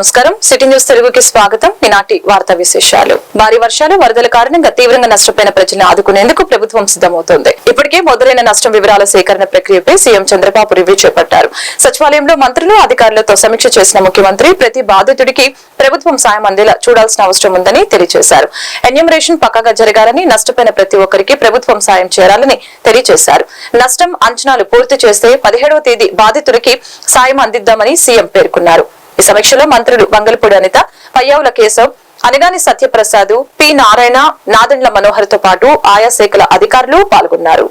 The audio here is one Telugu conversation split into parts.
నమస్కారం. సిటీ న్యూస్ తెలుగుకి స్వాగతం. ఈనాటి వార్తా విశేషాలు. భారీ వర్షాలు వరదల కారణంగా తీవ్రంగా నష్టపోయిన ప్రజలను ఆదుకునేందుకు ప్రభుత్వం సిద్దమవుతోంది ఇప్పటికే మొదలైన నష్టం వివరాల సేకరణ ప్రక్రియపై సీఎం చంద్రబాబు రివ్యూ చేపట్టారు. సచివాలయంలో మంత్రులు అధికారులతో సమీక్ష చేసిన ముఖ్యమంత్రి ప్రతి బాధితుడికి ప్రభుత్వం సాయం అందేలా చూడాల్సిన అవసరం ఉందని తెలియజేశారు. ఎన్యూమరేషన్ పక్కగా జరగాలని నష్టపోయిన ప్రతి ఒక్కరికి ప్రభుత్వం సాయం చేరాలని తెలియజేశారు. నష్టం అంచనాలు పూర్తి చేస్తే పదిహేడవ తేదీ బాధితుడికి సాయం అందిద్దామని సీఎం పేర్కొన్నారు. ఈ సమీక్షలో మంత్రులు వంగలపూడి అనిత పయ్యావుల కేశవ్ అనగాని సత్యప్రసాద్ పి నారాయణ నాదండ్ల మనోహర్తో పాటు ఆయా శాఖల అధికారులు పాల్గొన్నారు.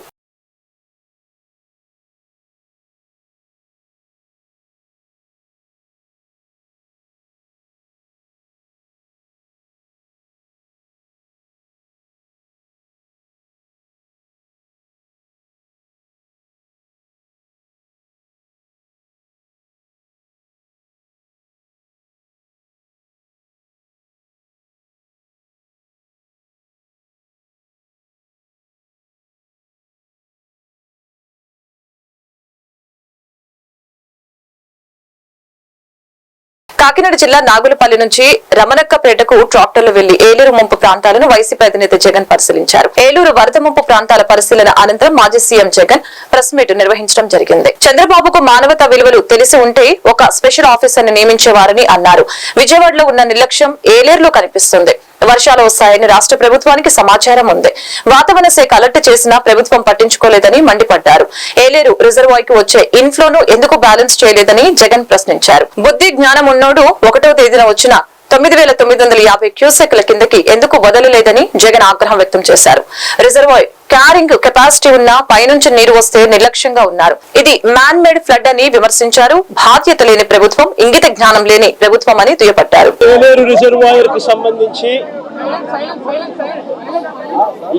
కాకినాడ జిల్లా నాగులపల్లి నుంచి రమణక్కపేటకు ట్రాక్టర్లు వెళ్ళి ఏలూరు ముంపు ప్రాంతాలను వైసీపీ అధినేత జగన్ పరిశీలించారు. ఏలూరు వరద ముంపు ప్రాంతాల పరిశీలన అనంతరం మాజీ సీఎం జగన్ ప్రెస్ మీట్ నిర్వహించడం జరిగింది. చంద్రబాబుకు మానవతా విలువలు తెలిసి ఉంటే ఒక స్పెషల్ ఆఫీసర్ని నియమించేవారని అన్నారు. విజయవాడలో ఉన్న నిర్లక్ష్యం ఏలేరులో కనిపిస్తుంది. వర్షాలు వస్తాయని రాష్ట్ర ప్రభుత్వానికి సమాచారం ఉంది. వాతావరణ శాఖ అలర్ట్ చేసినా ప్రభుత్వం పట్టించుకోలేదని మండిపడ్డారు. ఏలేరు రిజర్వాయర్కు వచ్చే ఇన్ఫ్లోను ఎందుకు బ్యాలెన్స్ చేయలేదని జగన్ ప్రశ్నించారు. బుద్ధి జ్ఞానం ఉన్నోడు ఒకటో తేదీన వచ్చిన తొమ్మిది వేల తొమ్మిది వందల యాభై క్యూసెక్ల కిందకి ఎందుకు వదలలేదని జగన్ ఆగ్రహం వ్యక్తం చేశారు. రిజర్వాయర్ క్యారింగ్ కెపాసిటీ ఉన్న పైనుంచి నీరు వస్తే నిర్లక్ష్యంగా ఉన్నారు. ఇది మ్యాన్ మేడ్ ఫ్లడ్ అని విమర్శించారు. బాధ్యత లేని ప్రభుత్వం ఇంగిత జ్ఞానం లేని ప్రభుత్వం అని దుయ్యపట్టారు రిజర్వాయర్కు సంబంధించి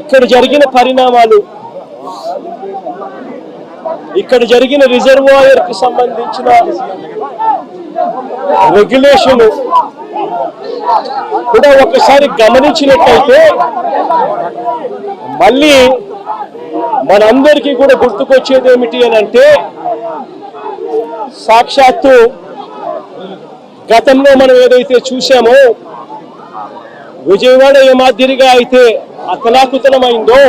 ఇక్కడ జరిగిన పరిణామాలు ఇక్కడ జరిగిన రిజర్వాయర్కు సంబంధించిన రెగ్యులేషన్ కూడా ఒకసారి గమనించినట్లయితే మళ్ళీ మనందరికీ కూడా గుర్తుకొచ్చేది ఏమిటి అని అంటే సాక్షాత్తు గతంలో మనం ఏదైతే చూసామో విజయవాడ ఏ మాదిరిగా అయితే అతలాకుతలమైందో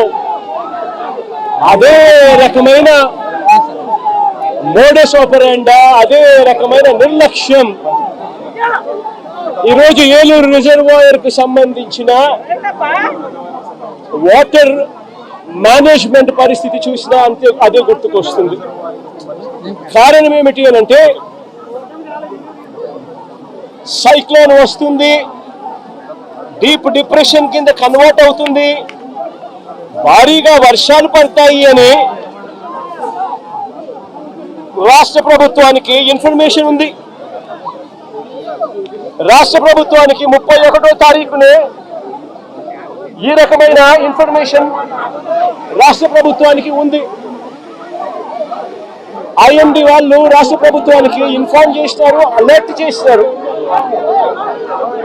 అదే రకమైన మోడస్ ఆపరేండా అదే రకమైన నిర్లక్ష్యం ఈరోజు ఏలూరు రిజర్వాయర్కు సంబంధించిన వాటర్ మేనేజ్మెంట్ పరిస్థితి చూసినా అంతే అదే గుర్తుకొస్తుంది. కారణం ఏమిటి అని అంటే సైక్లోన్ వస్తుంది డీప్ డిప్రెషన్ కింద కన్వర్ట్ అవుతుంది భారీగా వర్షాలు పడతాయి అని రాష్ట్ర ప్రభుత్వానికి ఇన్ఫర్మేషన్ ఉంది. రాష్ట్ర ప్రభుత్వానికి ముప్పై ఒకటో తారీఖునే ఈ రకమైన ఇన్ఫర్మేషన్ రాష్ట్ర ప్రభుత్వానికి ఉంది. ఐఎండి వాళ్ళు రాష్ట్ర ప్రభుత్వానికి ఇన్ఫార్మ్ చేసినారు అలర్ట్ చేసినారు.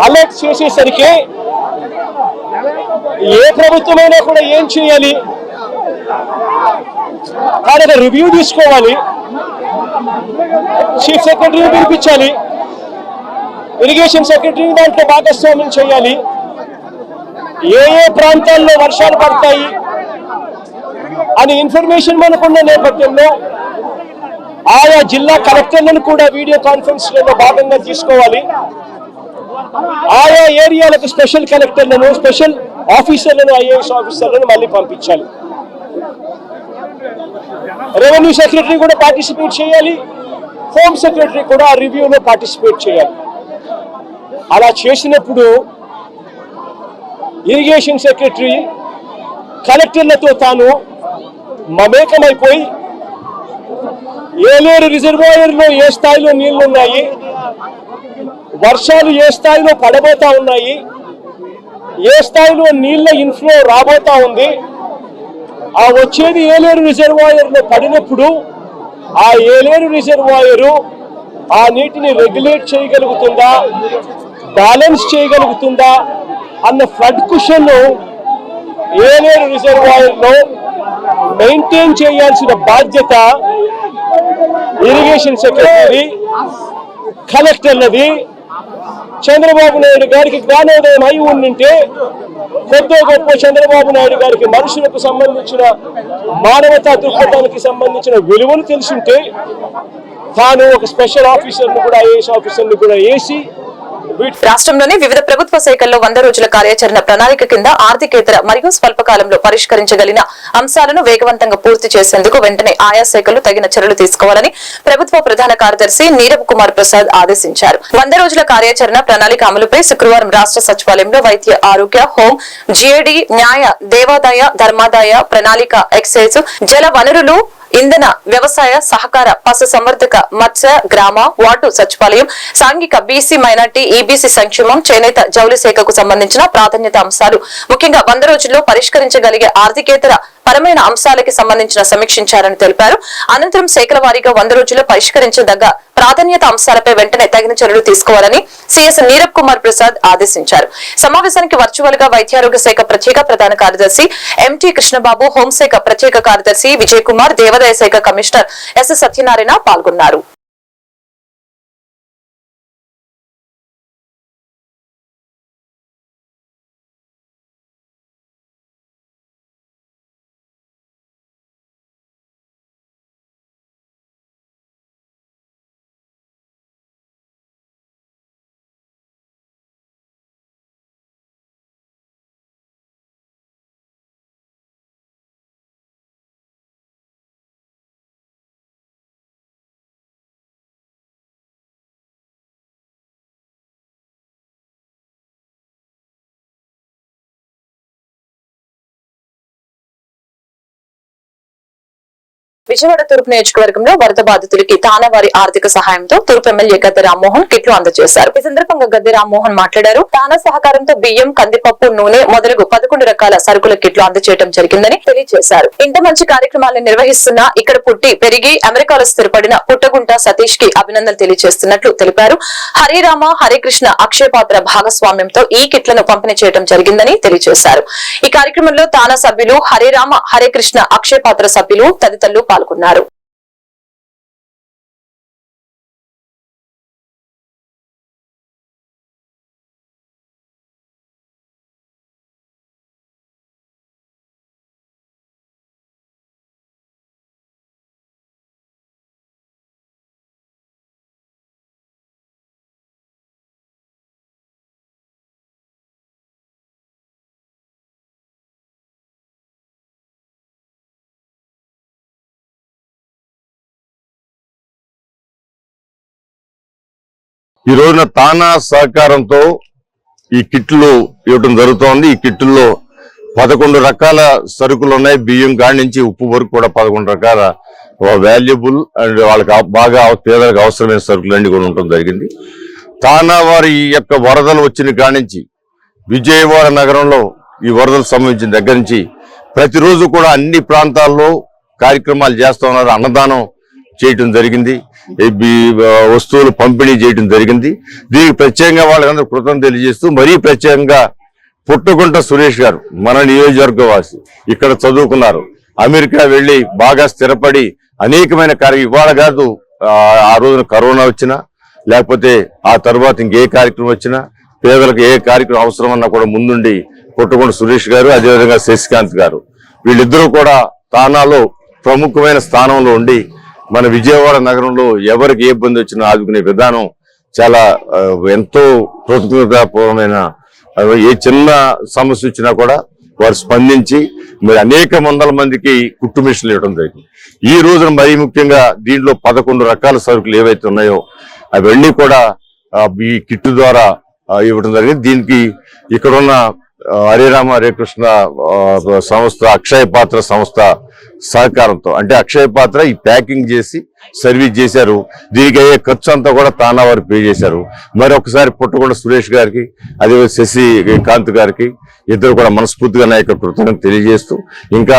అలర్ట్ చేసేసరికి ఏ ప్రభుత్వమైనా కూడా ఏం చేయాలి? దాని రివ్యూ తీసుకోవాలి. చీఫ్ సెక్రటరీని పిలిపించాలి. ఇరిగేషన్ సెక్రటరీ దాంట్లో భాగస్వామ్యం చేయాలి. ఏ ఏ ప్రాంతాల్లో వర్షాలు పడతాయి అని ఇన్ఫర్మేషన్ మనకున్న నేపథ్యంలో ఆయా జిల్లా కలెక్టర్లను కూడా వీడియో కాన్ఫరెన్స్లో భాగంగా తీసుకోవాలి. ఆయా ఏరియాలకు స్పెషల్ కలెక్టర్లను స్పెషల్ ఆఫీసర్లను ఐఏఎస్ ఆఫీసర్లను మళ్ళీ పంపించాలి. రెవెన్యూ సెక్రటరీ కూడా పార్టిసిపేట్ చేయాలి. హోమ్ సెక్రటరీ కూడా ఆ రివ్యూలో పార్టిసిపేట్ చేయాలి. అలా చేసినప్పుడు ఇరిగేషన్ సెక్రటరీ కలెక్టర్లతో తాను మమేకమైపోయి ఏలేరు రిజర్వాయర్లో ఏ స్థాయిలో నీళ్ళున్నాయి వర్షాలు ఏ స్థాయిలో పడబోతా ఉన్నాయి ఏ స్థాయిలో నీళ్ళ ఇన్ఫ్లో రాబోతా ఉంది ఆ వచ్చేది ఏలేరు రిజర్వాయర్లో పడినప్పుడు ఆ ఏలేరు రిజర్వాయరు ఆ నీటిని రెగ్యులేట్ చేయగలుగుతుందా బ్యాలెన్స్ చేయగలుగుతుందా అన్న ఫ్లడ్ కుషన్ ఏలేరు రిజర్వాయర్లో మెయింటైన్ చేయాల్సిన బాధ్యత ఇరిగేషన్ సెక్రటరీ కలెక్టర్లది. చంద్రబాబు నాయుడు గారికి జ్ఞానోదయం అయి ఉండింటే కొద్దో గొప్ప చంద్రబాబు నాయుడు గారికి మనుషులకు సంబంధించిన మానవతా దృక్పథానికి సంబంధించిన విలువలు తెలుసుంటే తాను ఒక స్పెషల్ ఆఫీసర్ని కూడా ఐఏఎస్ ఆఫీసర్ని కూడా వేసి రాష్ట్రంలోని వివిధ ప్రభుత్వ శాఖల్లో వంద రోజుల కార్యాచరణ ప్రణాళిక కింద ఆర్థికేతర మరియు స్వల్పకాలంలో పరిష్కరించగలిగిన అంశాలను వేగవంతంగా పూర్తి చేసేందుకు వెంటనే ఆయా శాఖలు తగిన చర్యలు తీసుకోవాలని ప్రభుత్వ ప్రధాన కార్యదర్శి నీరబ్ కుమార్ ప్రసాద్ ఆదేశించారు. వంద రోజుల కార్యాచరణ ప్రణాళిక అమలుపై శుక్రవారం రాష్ట్ర సచివాలయంలో వైద్య ఆరోగ్య హోం జిఏడి న్యాయ దేవాదాయ ధర్మాదాయ ప్రణాళిక ఎక్సైజ్ జల వనరులు ఇంధన వ్యవసాయ సహకార పశు సంవర్ధక మత్స్య గ్రామ వార్డు సచివాలయం సాంఘిక బీసీ మైనార్టీ ఈబీసీ సంక్షేమం చేనేత జౌలి శాఖకు సంబంధించిన ప్రాధాన్యత అంశాలు. ముఖ్యంగా వంద రోజుల్లో పరిష్కరించగలిగే ఆర్థికేతర పరమైన అంశాలకి సంబంధించిన సమీక్షించారని తెలిపారు. అనంతరం శాఖల వారీగా వంద రోజుల్లో పరిష్కరించదగ్గ ప్రాధాన్యత అంశాలపై వెంటనే తగిన చర్యలు తీసుకోవాలని సీఎస్ నీరబ్ కుమార్ ప్రసాద్ ఆదేశించారు. సమావేశానికి వర్చువల్గా వైద్యారోగ్య శాఖ ప్రత్యేక ప్రధాన కార్యదర్శి ఎంటీ కృష్ణబాబు హోంశాఖ ప్రత్యేక కార్యదర్శి విజయ్ కుమార్ దేవాదాయ శాఖ కమిషనర్ ఎస్. సత్యనారాయణ పాల్గొన్నారు. విజయవాడ తూర్పు నియోజకవర్గంలో వరద బాధితులకి తానవారి ఆర్థిక సహాయంతో తూర్పు ఎమ్మెల్యే గద్దె రామ్మోహన్ కిట్లు అందజేశారు. ఈ సందర్భంగా గద్దె రామ్మోహన్ మాట్లాడారు. తానా సహకారంతో బియ్యం కందిపప్పు నూనె మొదలగు పదకొండు రకాల సరుకుల కిట్లు అందజేయడం జరిగిందని తెలియజేశారు. ఇంత మంచి కార్యక్రమాలను నిర్వహిస్తున్న ఇక్కడ పుట్టి పెరిగి అమెరికాలో స్థిరపడిన పుట్టగుంట సతీష్కి అభినందనలు తెలియజేస్తున్నట్లు తెలిపారు. హరిరామ హరికృష్ణ అక్షయపాత్ర భాగస్వామ్యంతో ఈ కిట్లను పంపిణీ చేయడం జరిగిందని తెలియజేశారు. ఈ కార్యక్రమంలో తానా సభ్యులు హరిరామ హరికృష్ణ అక్షయపాత్ర సభ్యులు తదితరులు పాల్గొన్నారు. ఈ రోజున తానా సహకారంతో ఈ కిట్లు ఇవ్వటం జరుగుతోంది. ఈ కిట్టుల్లో పదకొండు రకాల సరుకులు ఉన్నాయి. బియ్యం కాడి నుంచి ఉప్పు వరకు కూడా పదకొండు రకాల వాల్యుబుల్ అండ్ వాళ్ళకి బాగా పేదలకు అవసరమైన సరుకులు అన్ని కూడా ఉండటం జరిగింది. తానా వారి ఈ యొక్క వరదలు వచ్చిన కాడి నుంచి విజయవాడ నగరంలో ఈ వరదలు సంబంధించిన దగ్గర నుంచి ప్రతిరోజు కూడా అన్ని ప్రాంతాల్లో కార్యక్రమాలు చేస్తా ఉన్నారు. అన్నదానం చేయటం జరిగింది. వస్తువులు పంపిణీ చేయడం జరిగింది. దీనికి ప్రత్యేకంగా వాళ్ళందరూ కృతం తెలియజేస్తూ మరీ ప్రత్యేకంగా పుట్టుకుంట సురేష్ గారు మన నియోజకవర్గ వాసి ఇక్కడ చదువుకున్నారు. అమెరికా వెళ్ళి బాగా స్థిరపడి అనేకమైన కార్య ఇవాళ కాదు ఆ, రోజున కరోనా వచ్చినా లేకపోతే ఆ తర్వాత ఇంకే కార్యక్రమం వచ్చినా పేదలకు ఏ కార్యక్రమం అవసరమన్నా కూడా ముందుండి పుట్టుకుంట సురేష్ గారు అదేవిధంగా శశికాంత్ గారు. వీళ్ళిద్దరూ కూడా తానాలో ప్రముఖమైన స్థానంలో ఉండి మన విజయవాడ నగరంలో ఎవరికి ఏ ఇబ్బంది వచ్చినా ఆదుకునే విధానం చాలా ఎంతో కృతజ్ఞతాపూర్వమైన ఏ చిన్న సమస్య వచ్చినా కూడా వారు స్పందించి మరి అనేక వందల మందికి కుట్టు మిషన్లు ఇవ్వడం జరిగింది. ఈ రోజున మరీ ముఖ్యంగా దీంట్లో పదకొండు రకాల సరుకులు ఏవైతే ఉన్నాయో అవన్నీ కూడా ఈ కిట్టు ద్వారా ఇవ్వడం జరిగింది. దీనికి ఇక్కడున్న ఆ, హరిరామ హరే కృష్ణ సంస్థ అక్షయ పాత్ర సంస్థ సహకారంతో. అంటే అక్షయ పాత్ర ఈ ప్యాకింగ్ చేసి సర్వీస్ చేశారు. దీనికి అయ్యే ఖర్చు అంతా కూడా తానా వారు పే చేశారు. మరి ఒకసారి పుట్టకొండ సురేష్ గారికి అదే శశి కాంత్ గారికి ఇద్దరు కూడా మనస్ఫూర్తిగా నా యొక్క కృతజ్ఞత తెలియజేస్తూ ఇంకా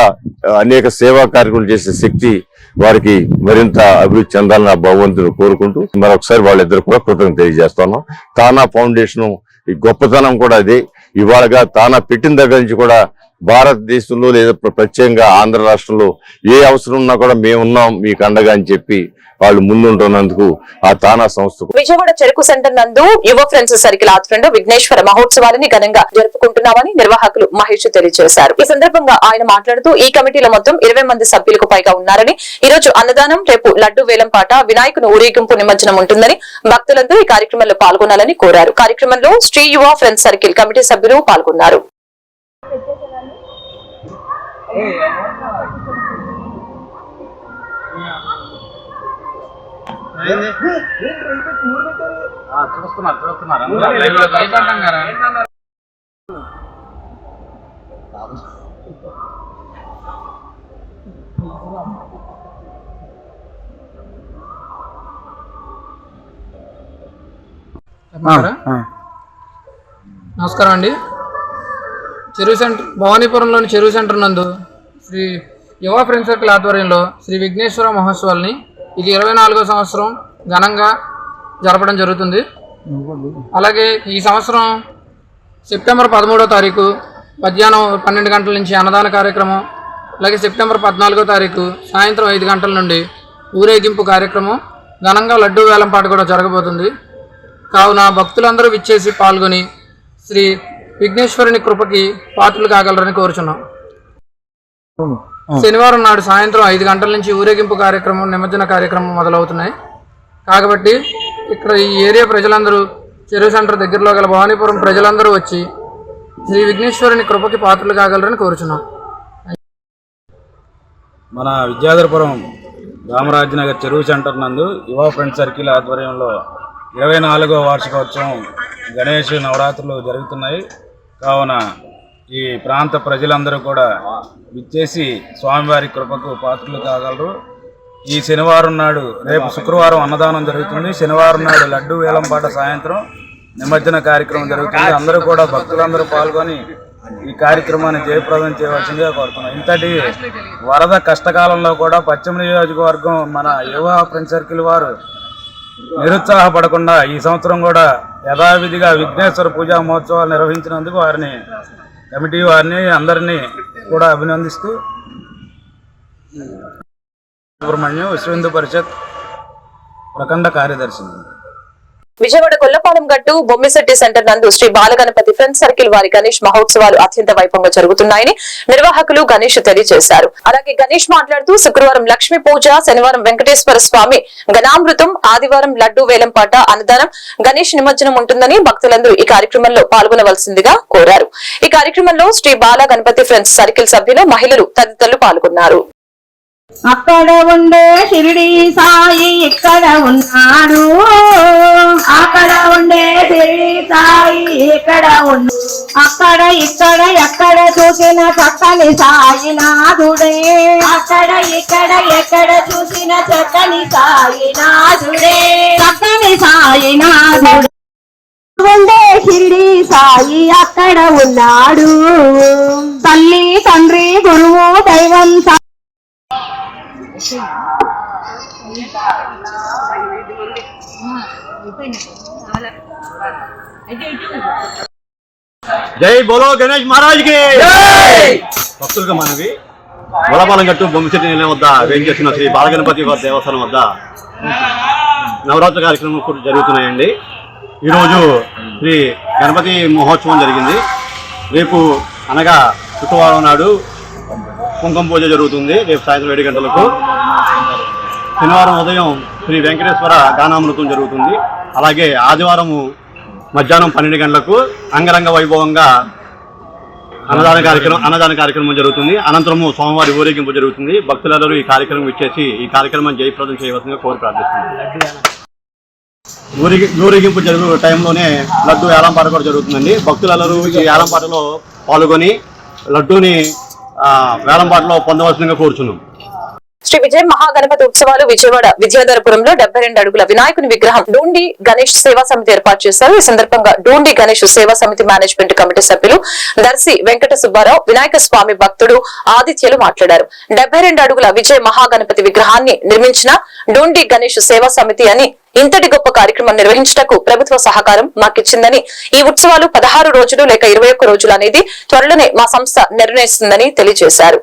అనేక సేవా కార్యక్రమాలు చేసే శక్తి వారికి మరింత అభివృద్ధి చెందాలని భగవంతుని భగవంతుడు కోరుకుంటూ మరొకసారి వాళ్ళిద్దరు కూడా కృతజ్ఞత తెలియజేస్తున్నాం తానా ఫౌండేషన్ ఈ గొప్పతనం కూడా అదే. ఇవాళగా తానా పెట్టిన దగ్గర నుంచి కూడా భారతదేశంలో లేదా ప్రత్యేకంగా ఆంధ్ర రాష్ట్రంలో ఏ అవసరం ఉన్నా కూడా మేము ఉన్నాం మీకు అండగా అని చెప్పి వాళ్ళు ముందుంటున్నందుకు ఆ తానా సంస్థకు విజయవాడ చెరుకు సెంటర్ నందు యువ ఫ్రెండ్స్ సర్కిల్ ఆధ్వర్యంలో విఘ్నేశ్వర మహోత్సవాలని ఘనంగా జరుపుకుంటున్నామని నిర్వాహకులు మహేష్ తెలియజేశారు. ఈ సందర్భంగా ఆయన మాట్లాడుతూ ఈ కమిటీలో మొత్తం ఇరవై మంది సభ్యులకు పైగా ఉన్నారని ఈ రోజు అన్నదానం రేపు లడ్డు వేలంపాట వినాయకుని ఊరేగింపు నిమజ్జనం ఉంటుందని భక్తులందరూ ఈ కార్యక్రమంలో పాల్గొనాలని కోరారు. కార్యక్రమంలో శ్రీ యువ ఫ్రెండ్స్ సర్కిల్ కమిటీ సభ్యులు పాల్గొన్నారు. చూస్తున్నారు చూస్తున్నారు? నమస్కారం అండి. చెరువు సెంటర్ భవానీపురంలోని చెరువు సెంటర్ నందు శ్రీ యువ ఫ్రెండ్ సర్కిల్ ఆధ్వర్యంలో శ్రీ విఘ్నేశ్వర మహోత్సవాల్ని ఇది ఇరవై నాలుగో సంవత్సరం ఘనంగా జరపడం జరుగుతుంది. అలాగే ఈ సంవత్సరం సెప్టెంబర్ పదమూడో తారీఖు మధ్యాహ్నం పన్నెండు గంటల నుంచి అన్నదాన కార్యక్రమం అలాగే సెప్టెంబర్ పద్నాలుగో తారీఖు సాయంత్రం ఐదు గంటల నుండి ఊరేగింపు కార్యక్రమం ఘనంగా లడ్డూ వేలంపాట కూడా జరగబోతుంది. కావున భక్తులందరూ విచ్చేసి పాల్గొని శ్రీ విఘ్నేశ్వరుని కృపకి పాత్రలు కాగలరని కోరుచున్నాం. శనివారం నాడు సాయంత్రం ఐదు గంటల నుంచి ఊరేగింపు కార్యక్రమం నిమజ్జన కార్యక్రమం మొదలవుతున్నాయి. కాబట్టి ఇక్కడ ఈ ఏరియా ప్రజలందరూ చెరువు సెంటర్ దగ్గరలో గల భవానీపురం ప్రజలందరూ వచ్చి శ్రీ విఘ్నేశ్వరుని కృపకి పాత్రలు కాగలరని కోరుచున్నాం. మన విద్యాధరపురం రామరాజనగర్ చెరువు సెంటర్ నందు యువ ఫ్రెండ్ సర్కిల్ ఆధ్వర్యంలో ఇరవై నాలుగో వార్షికోత్సవం గణేష్ నవరాత్రులు జరుగుతున్నాయి. కావున ఈ ప్రాంత ప్రజలందరూ కూడా విచ్చేసి స్వామివారి కృపకు పాత్రలు కాగలరు ఈ శనివారం నాడు రేపు శుక్రవారం అన్నదానం జరుగుతుంది. శనివారం నాడు లడ్డు వేలంపాట సాయంత్రం నిమజ్జన కార్యక్రమం జరుగుతుంది. అందరూ కూడా భక్తులందరూ పాల్గొని ఈ కార్యక్రమాన్ని జయప్రదం చేయవలసిందిగా కోరుతున్నాం. ఇంతటి వరద కష్టకాలంలో కూడా పశ్చిమ నియోజకవర్గం మన యువ ఫ్రెండ్ సర్కిల్ వారు నిరుత్సాహపడకుండా ఈ సంవత్సరం కూడా యథావిధిగా విఘ్నేశ్వర పూజా మహోత్సవాలు నిర్వహించినందుకు వారిని కమిటీ వారిని అందరినీ కూడా అభినందిస్తూ సుబ్రహ్మణ్యం విశ్వ హిందూ పరిషత్ ప్రఖండ కార్యదర్శి విజయవాడ కొల్లపాలెం గట్టు బొమ్మిశెట్టి సెంటర్ నందు శ్రీ బాలగణపతి ఫ్రెండ్స్ సర్కిల్ వారి గణేష్ మహోత్సవాలు అత్యంత వైభవంగా జరుగుతున్నాయని నిర్వాహకులు గణేష్ తెలియజేశారు. అలాగే గణేష్ మాట్లాడుతూ శుక్రవారం లక్ష్మీ పూజ శనివారం వెంకటేశ్వర స్వామి గణామృతం ఆదివారం లడ్డు వేలంపాట అన్నదానం గణేష్ నిమజ్జనం ఉంటుందని భక్తులందరూ ఈ కార్యక్రమంలో పాల్గొనవలసిందిగా కోరారు. ఈ కార్యక్రమంలో శ్రీ బాల గణపతి ఫ్రెండ్స్ సర్కిల్ సభ్యులు మహిళలు తదితరులు పాల్గొన్నారు. అక్కడ ఉండే షిరిడి సాయి ఇక్కడ ఉన్నాడు. అక్కడ ఉండే షిరిడి సాయి ఇక్కడ ఉన్నాడు అక్కడ ఇక్కడ ఎక్కడ చూసిన చక్కని సాయి నాథుడే. అక్కడ ఇక్కడ ఎక్కడ చూసిన చక్కని సాయి నాథుడే. చక్కని సాయి నాథుడే. ఉండే షిరిడి సాయి అక్కడ ఉన్నాడు. తల్లి తండ్రి గురువు దైవం సా- జై బోలో గణేష్ మహారాజ్కి భక్తులుగా మనవి బొలపాలెం గట్టు బొమ్మిశెట్టి నిలయం వద్ద వేయించేసిన శ్రీ బాలగణపతి దేవస్థానం వద్ద? నవరాత్రి కార్యక్రమం కూడా జరుగుతున్నాయండి. ఈరోజు శ్రీ గణపతి మహోత్సవం జరిగింది. రేపు అనగా శుక్రవారం నాడు కుంకుమ పూజ జరుగుతుంది రేపు సాయంత్రం ఏడు గంటలకు. శనివారం ఉదయం శ్రీ వెంకటేశ్వర గానామృతం జరుగుతుంది. అలాగే ఆదివారము మధ్యాహ్నం పన్నెండు గంటలకు అంగరంగ వైభవంగా అన్నదాన కార్యక్రమం అన్నదాన కార్యక్రమం జరుగుతుంది. అనంతరము సోమవారి ఊరేగింపు జరుగుతుంది. భక్తులందరూ ఈ కార్యక్రమం ఇచ్చేసి ఈ కార్యక్రమం జయప్రదం చేయవలసిందిగా కోరి ప్రార్థిస్తున్నాను ఊరేగి ఊరేగింపు జరుగు టైంలోనే లడ్డు ఏలంపాట కూడా జరుగుతుందండి. భక్తులందరూ ఈ ఏలంపాటలో పాల్గొని లడ్డూని వేలంపాటలో పొందవలసిందిగా కోరుచున్నాం. శ్రీ విజయ మహాగణపతి ఉత్సవాలు విజయవాడ విజయధరపురంలో డెబ్బై రెండు అడుగుల వినాయకుని విగ్రహం డూండి గణేష్ సేవా సమితి ఏర్పాటు చేశారు. ఈ సందర్భంగా డూండి గణేష్ సేవా సమితి మేనేజ్మెంట్ కమిటీ సభ్యులు దర్శి వెంకట సుబ్బారావు వినాయక స్వామి భక్తుడు ఆదిత్యలు మాట్లాడారు. డెబ్బై రెండు అడుగుల విజయ మహాగణపతి విగ్రహాన్ని నిర్మించిన డూండి గణేష్ సేవా సమితి అని ఇంతటి గొప్ప కార్యక్రమం నిర్వహించటకు ప్రభుత్వ సహకారం మాకిచ్చిందని ఈ ఉత్సవాలు పదహారు రోజులు లేక ఇరవై ఒక్క రోజులు అనేది త్వరలోనే మా సంస్థ నిర్ణయిస్తుందని తెలియజేశారు.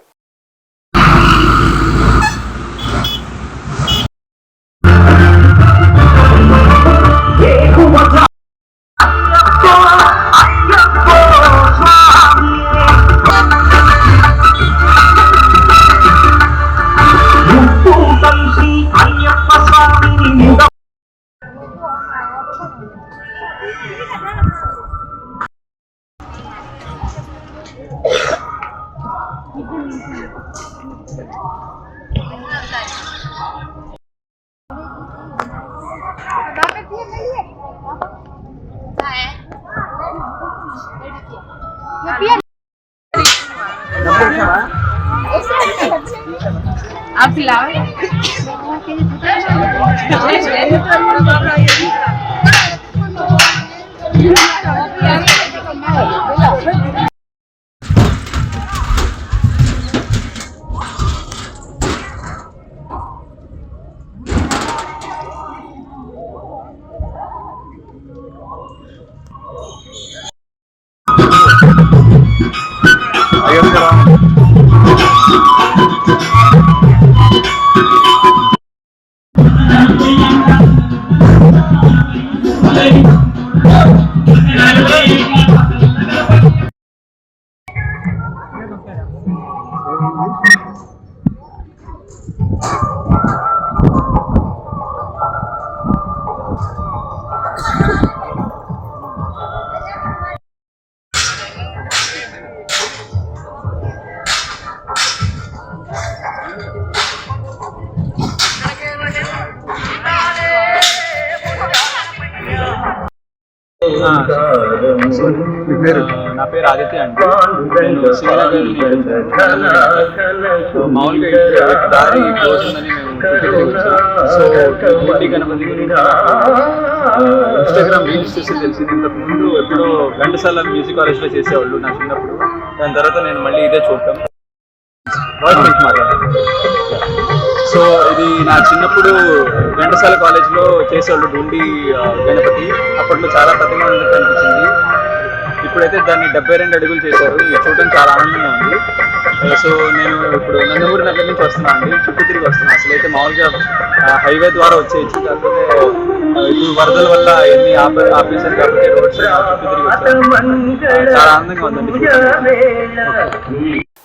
आप खिलाओ నా పేరు ఆదిత్య అండి. నేను శ్రీనగర్ మామూలుగా ఇక్కడ దారి క్లోజ్ ఉందని మేము టికెట్ వచ్చాం సో గుడ్డి గణపతి గురించి ఇన్స్టాగ్రామ్ రీల్స్ చూసి తెలిసింది. ఇంతకు ముందు ఎప్పుడో ఘంటసాల మ్యూజిక్ కాలేజ్లో చేసేవాళ్ళు నా చిన్నప్పుడు. దాని తర్వాత నేను మళ్ళీ ఇదే చూడటం. సో ఇది నా చిన్నప్పుడు ఘంటసాల కాలేజ్లో చేసేవాళ్ళు ఆ, గణపతి. అప్పట్లో చాలా ఉన్నట్టు అనిపించింది. ఇప్పుడైతే దాన్ని డెబ్బై రెండు అడుగులు చేశారు. ఇది చూడడం చాలా ఆనందంగా ఉంది. సో నేను ఇప్పుడు నందమూరి నగర్ నుంచి వస్తున్నాను అండి. చుట్టూ తిరిగి వస్తున్నాను అసలు అయితే మామూలుగా హైవే ద్వారా వచ్చేయచ్చు కాకపోతే ఇప్పుడు వరదల వల్ల ఎన్ని ఆప ఆపేసారు కాబట్టి రోడ్స్ చుట్టూ తిరిగి వచ్చాను చాలా ఆనందంగా ఉందండి.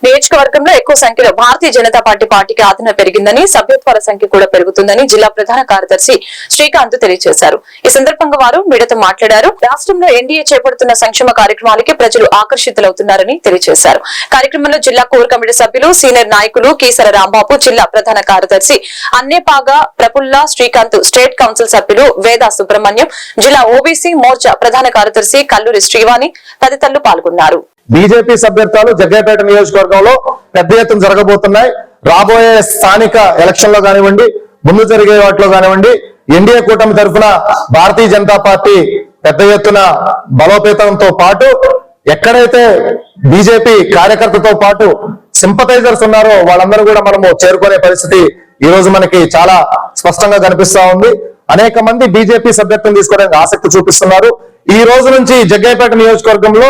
నియోజకవర్గంలో ఎక్కువ సంఖ్యలో భారతీయ జనతా పార్టీ పార్టీకి ఆదరణ పెరిగిందని సభ్యత్వాల సంఖ్య కూడా పెరుగుతుందని జిల్లా ప్రధాన కార్యదర్శి శ్రీకాంత్ తెలియజేశారు. ఈ సందర్భంగా వారు మీడియాతో మాట్లాడారు. రాష్ట్రంలో ఎన్డీఏ చేపడుతున్న సంక్షేమ కార్యక్రమాలకి ప్రజలు ఆకర్షితులవుతున్నారని తెలియజేశారు. కార్యక్రమంలో జిల్లా కోర్ కమిటీ సభ్యులు సీనియర్ నాయకులు కీసర రాంబాబు జిల్లా ప్రధాన కార్యదర్శి అన్నేపాగా ప్రఫుల్లా శ్రీకాంత్ స్టేట్ కౌన్సిల్ సభ్యులు వేద సుబ్రహ్మణ్యం జిల్లా ఓబీసీ మోర్చా ప్రధాన కార్యదర్శి కల్లూరి శ్రీవాణి తదితరులు పాల్గొన్నారు. బీజేపీ సభ్యత్వాలు జగ్గైపేట నియోజకవర్గంలో పెద్ద ఎత్తున జరగబోతున్నాయి. రాబోయే స్థానిక ఎలక్షన్లో కానివ్వండి ముందు జరిగే వాటిలో కానివ్వండి ఎన్డీఏ కూటమి తరఫున భారతీయ జనతా పార్టీ పెద్ద ఎత్తున బలోపేతంతో పాటు ఎక్కడైతే బీజేపీ కార్యకర్తతో పాటు సింపతైజర్స్ ఉన్నారో వాళ్ళందరూ కూడా మనము చేరుకునే పరిస్థితి ఈ రోజు మనకి చాలా స్పష్టంగా కనిపిస్తా ఉంది. అనేక మంది బీజేపీ సభ్యత్వం తీసుకోవడానికి ఆసక్తి చూపిస్తున్నారు. ఈ రోజు నుంచి జగ్గైపేట నియోజకవర్గంలో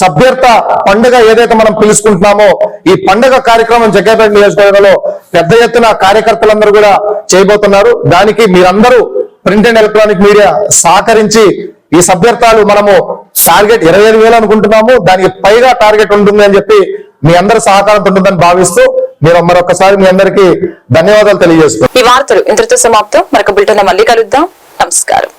సభ్యర్థ పండుగ ఏదైతే మనం పిలుచుకుంటున్నామో ఈ పండుగ కార్యక్రమం జగ్గపేట నియోజకవర్గంలో పెద్ద ఎత్తున కార్యకర్తలందరూ కూడా చేయబోతున్నారు. దానికి మీరందరూ ప్రింట్ అండ్ ఎలక్ట్రానిక్ మీడియా సహకరించి ఈ సభ్యర్థాలు మనము టార్గెట్ ఇరవై ఐదు వేలు అనుకుంటున్నాము. దానికి పైగా టార్గెట్ ఉంటుంది అని చెప్పి మీ అందరి సహకారం ఉంటుందని భావిస్తూ మీరు మరొకసారి మీ అందరికీ ధన్యవాదాలు తెలియజేస్తున్నాను ఈ వార్తలు ఇంతటితో సమాప్తం. మరొక బిల్టన్ మళ్ళీ కలుద్దాం. నమస్కారం.